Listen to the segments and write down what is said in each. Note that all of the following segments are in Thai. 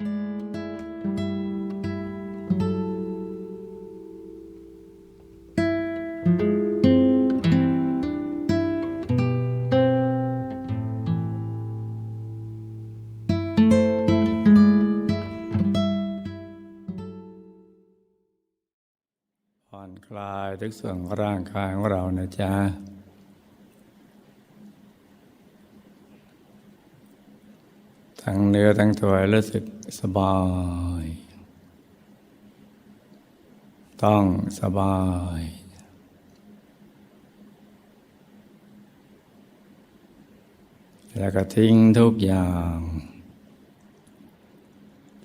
ผ่อนคลายทุกส่วนของร่างกายของเรานะจ๊ะ ทั้งเนื้อทั้งตัวรู้สึกสบาย ต้องสบาย แล้วก็ทิ้งทุกอย่าง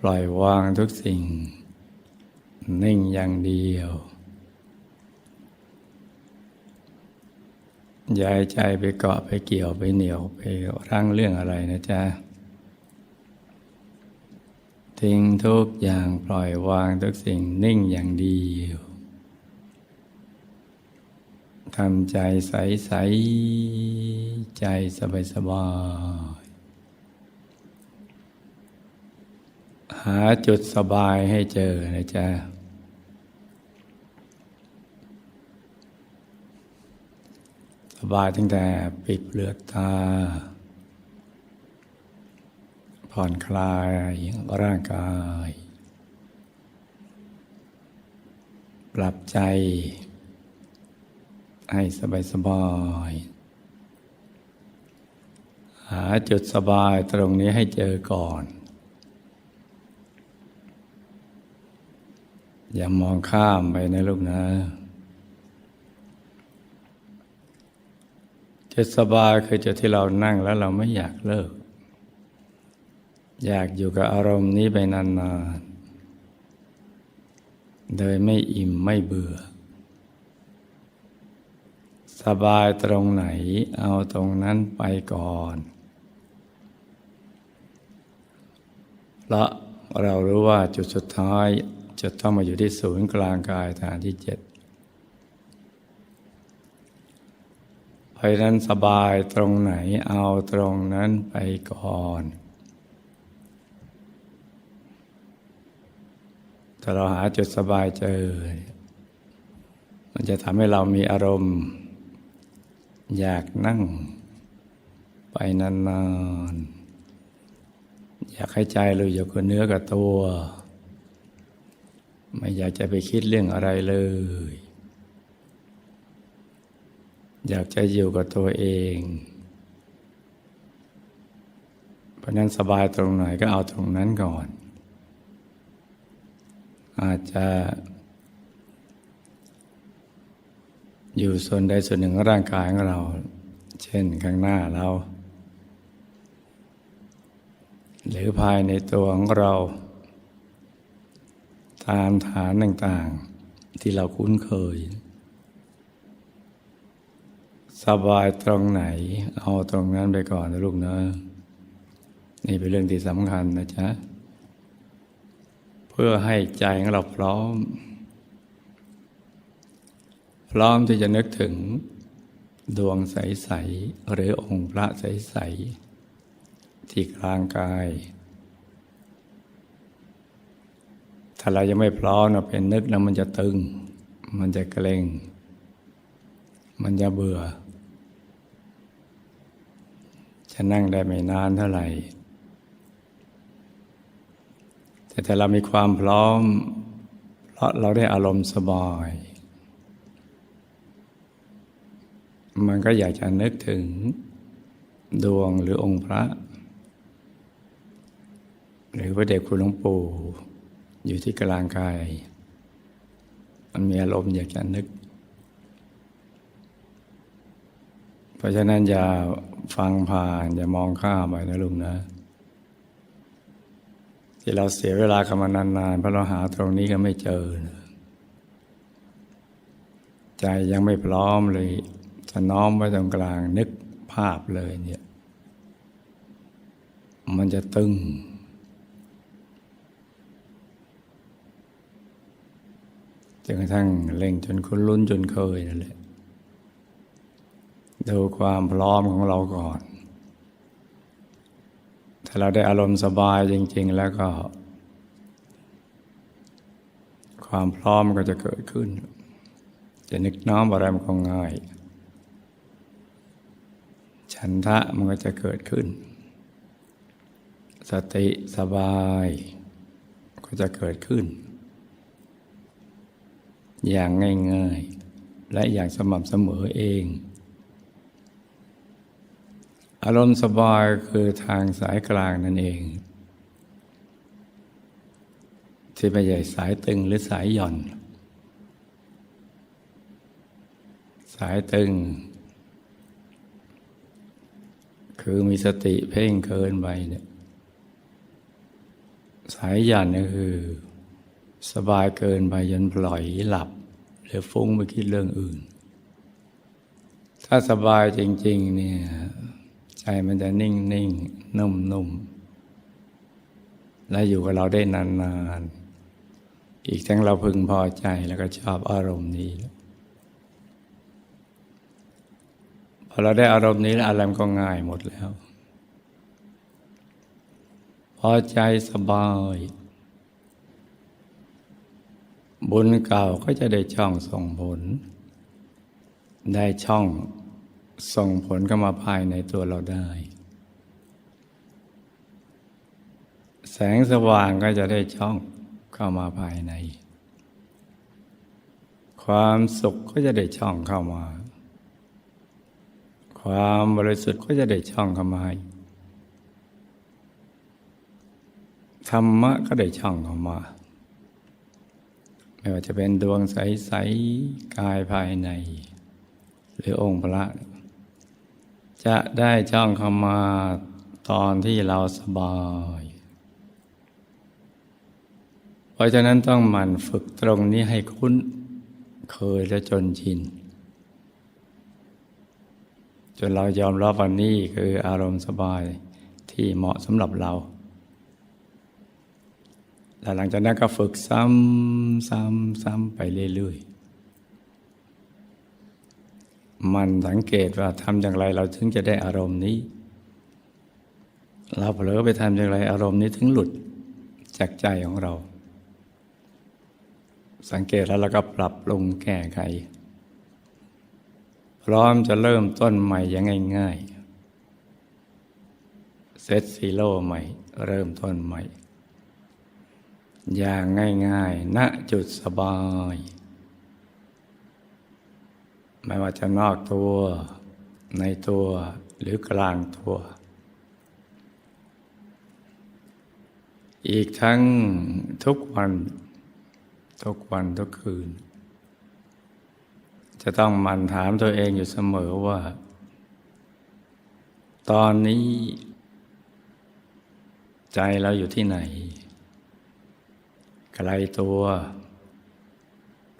ปล่อยวางทุกสิ่ง นิ่งอย่างเดียวย่าให้ใจไปเกาะไปเกี่ยวไปเหนียวไปรั้งเรื่องอะไรนะจ๊ะ ทิ้งทุกอย่างปล่อยวางทุกสิ่งนิ่งอย่างเดียวทำใจใสใสๆใจสบายสบายๆหาจุดสบายให้เจอนะจ๊ะ สบายตั้งแต่ปิดเปลือกตา ผ่อนคลายร่างกาย ปรับใจ ให้สบายสบายหาจุดสบายตรงนี้ให้เจอก่อน อย่ามองข้ามไปนะลูกนะจุดสบายคือจุดที่เรานั่งแล้วเราไม่อยากเลิก อยากอยู่กับอารมณ์นี้ไปนานๆ โดยไม่อิ่มไม่เบื่อ สบายตรงไหนเอาตรงนั้นไปก่อนเพราะเรารู้ว่าจุดสุดท้ายจะต้องมาอยู่ที่ศูนย์กลางกายฐานที่เจ็ดเพราะฉะนั้นสบายตรงไหนเอาตรงนั้นไปก่อน ถ้าเราหาจุดสบายเจอ มันจะทำให้เรามีอารมณ์ อยากนั่ง ไปนานๆ อยากให้ใจเราอยู่กับเนื้อกับตัว ไม่อยากจะไปคิดเรื่องอะไรเลย อยากจะอยู่กับตัวเองเพราะนั้นสบายตรงไหนก็เอาตรงนั้นก่อน อาจจะ อยู่ส่วนใดส่วนหนึ่งของร่างกายของเรา เช่นข้างหน้าเรา หรือภายในตัวของเรา ตามฐานต่างๆ ที่เราคุ้นเคย สบายตรงไหน เอาตรงนั้นไปก่อนนะลูกเนอะนี่เป็นเรื่องที่สำคัญนะจ๊ะ เพื่อให้ใจของเราพร้อม พร้อมที่จะนึกถึงดวงใส ๆ หรือองค์พระใส ๆ ที่กลางกาย ถ้าเรายังไม่พร้อมเราเป็นนึกแล้วมันจะตึง มันจะเกร็ง มันจะเบื่อ จะนั่งได้ไม่นานเท่าไหร่ แต่ถ้าเรามีความพร้อม เพราะเราได้อารมณ์สบาย มันก็อยากจะนึกถึงดวงหรือองค์พระ หรือพระเดชคุณหลวงปู่อยู่ที่กลางกาย มันมีอารมณ์อยากจะนึก เพราะฉะนั้นอย่าฟังผ่าน อย่ามองข้ามไปนะลุงนะ ที่เราเสียเวลากับมันานๆเพราะเราหาตรงนี้ก็ไม่เจอ ใจยังไม่พร้อมเลย จะน้อมไว้ตรงกลางนึกภาพเลยเนี่ย มันจะตึงจนกระทั่งเล่งจนคุ้นลุ้นจนเคยนั่นแหละดูความพร้อมของเราก่อนาเราได้อารมณ์สบายจริง ๆ แล้วก็ ความพร้อมก็จะเกิดขึ้น จะนึกน้อมอะไรมันก็ง่าย ฉันทะมันก็จะเกิดขึ้น สติสบาย ก็จะเกิดขึ้น อย่างง่าย ๆ และอย่างสม่ำเสมอเอง อารมณ์สบายคือทางสายกลางนั่นเอง ที่ไม่ใช่สายตึงหรือสายหย่อน สายตึง คือมีสติเพ่งเกินไปเนี่ยสายหย่อนก็คือ สบายเกินไปจนปล่อยหลับ หรือฟุ้งไปคิดเรื่องอื่น ถ้าสบายจริง ๆ เนี่ย ใจมันจะนิ่งนิ่งนุ่มนุ่มและอยู่กับเราได้นานๆ อีกทั้งเราพึงพอใจแล้วก็ชอบอารมณ์นี้ พอเราได้อารมณ์นี้แล้วอารมณ์ก็ง่ายหมดแล้ว พอใจสบาย บุญเก่าก็จะได้ช่องส่งผล ได้ช่อง ส่งผลเข้ามาภายในตัวเราได้ แสงสว่างก็จะได้ช่องเข้ามาภายใน ความสุขก็จะได้ช่องเข้ามา ความบริสุทธิ์ก็จะได้ช่องเข้ามาธรรมะก็ได้ช่องเข้ามาไม่ว่าจะเป็นดวงใส ๆ กายภายใน หรือองค์พระ จะได้ช่องเข้ามาตอนที่เราสบาย เพราะฉะนั้นต้องหมั่นฝึกตรงนี้ให้คุ้นเคยและจนชิน จนเรายอมรับวันนี้คืออารมณ์สบายที่เหมาะสำหรับเรา แล้วหลังจากนั้นก็ฝึกซ้ำซ้ำซ้ำไปเรื่อยๆ มันสังเกตว่าทำอย่างไรเราถึงจะได้อารมณ์นี้ เราเผลอไปทำอย่างไรอารมณ์นี้ถึงหลุดจากใจของเรา สังเกตแล้วเราก็ปรับปรุงแก้ไข พร้อมจะเริ่มต้นใหม่อย่างง่ายๆเซตซีโร่ใหม่ เริ่มต้นใหม่ อย่างง่ายๆณจุดสบาย ไม่ว่าจะนอกตัวในตัวหรือกลางตัว อีกทั้งทุกวัน ทุกวันทุกคืน จะต้องมันถามตัวเองอยู่เสมอว่า ตอนนี้ ใจเราอยู่ที่ไหน ไกลตัว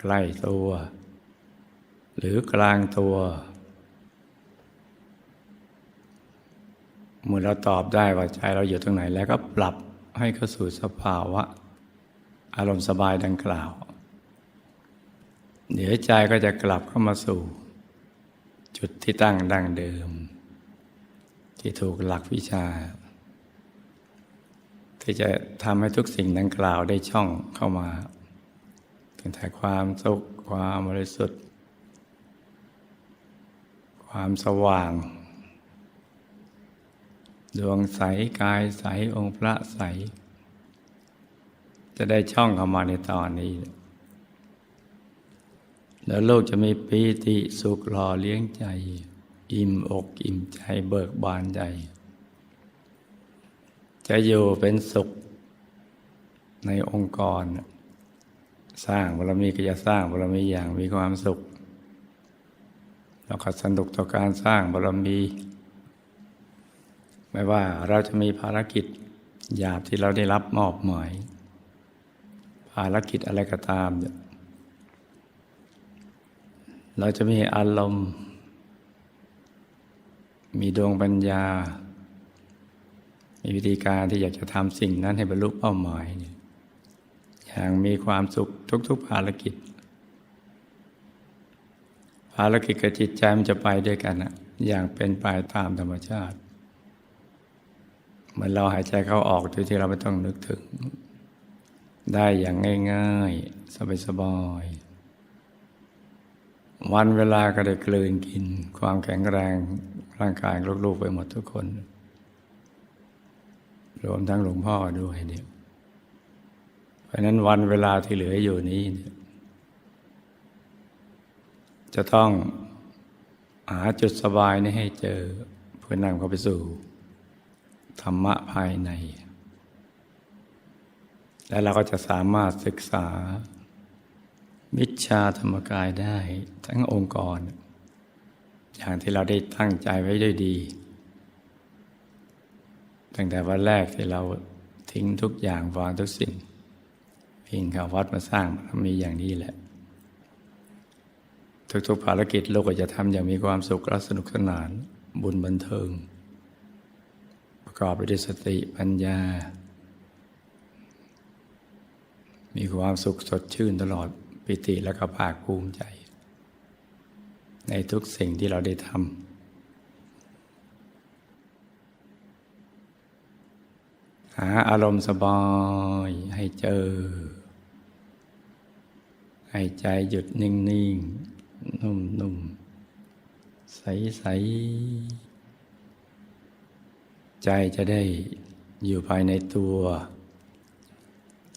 ใกล้ตัว หรือกลางตัว เมื่อเราตอบได้ว่าใจเราอยู่ตรงไหนแล้วก็ปรับให้เข้าสู่สภาวะ อารมณ์สบายดังกล่าว เดี๋ยวใจก็จะกลับเข้ามาสู่ จุดที่ตั้งดังเดิม ที่ถูกหลักวิชา ที่จะทำให้ทุกสิ่งดังกล่าวได้ช่องเข้ามาถึงแต่ความสุขความบริสุทธิ์ ความสว่าง ดวงใสกายใสองค์พระใส จะได้ช่องเข้ามาในตอนนี้ แล้วโลกจะมีปีติสุขหล่อเลี้ยงใจ อิ่มอกอิ่มใจเบิกบานใจ จะอยู่เป็นสุขในองค์กร สร้างบารมีก็จะสร้างบารมีอย่างมีความสุข แล้วก็สนุกต่อการสร้างบารมี ไม่ว่าเราจะมีภารกิจหยาบที่เราได้รับมอบหมาย ภารกิจอะไรก็ตาม เราจะมีอารมณ์ มีดวงปัญญา มีวิธีการที่อยากจะทำสิ่งนั้นให้บรรลุเป้าหมายเนี่ยอย่างมีความสุขทุกๆภารกิจ ภารกิจกับจิตใจมันจะไปด้วยกันนะอย่างเป็นไปตามธรรมชาติ เหมือนเราหายใจเข้าออกโดยที่เราไม่ต้องนึกถึง ได้อย่างง่ายๆ สบายๆวันเวลาก็ได้กลืนกิน ความแข็งแรงร่างกายลูกๆไปหมดทุกคน รวมทั้งหลวงพ่อด้วยเดียเพราะฉะนั้นวันเวลาที่เหลืออยู่นี้เนี่ย จะต้องหาจุดสบายนี้ให้เจอเพื่อนำเขาไปสู่ ธรรมะภายใน และเราก็จะสามารถศึกษาวิชาธรรมกายได้ทั้งองค์กร อย่างที่เราได้ตั้งใจไว้ด้วยดี ตั้งแต่วันแรกที่เราทิ้งทุกอย่างวางทุกสิ่งพิงขาวัดมาสร้างมันมีอย่างนี้แหละ ทุกๆภารกิจโลกก็จะทำอย่างมีความสุขและสนุกสนานบุญบันเทิง ประกอบไปด้วยสติปัญญา มีความสุขสดชื่นตลอดปิติและก็ภาคภูมิใจ ในทุกสิ่งที่เราได้ทำหาอารมณ์สบายให้เจอ ให้ใจหยุดนิ่ง ๆ นุ่มๆใสๆใจจะได้อยู่ภายในตัว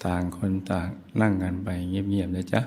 ต่างคนต่างนั่งกันไปเงียบๆนะจ๊ะ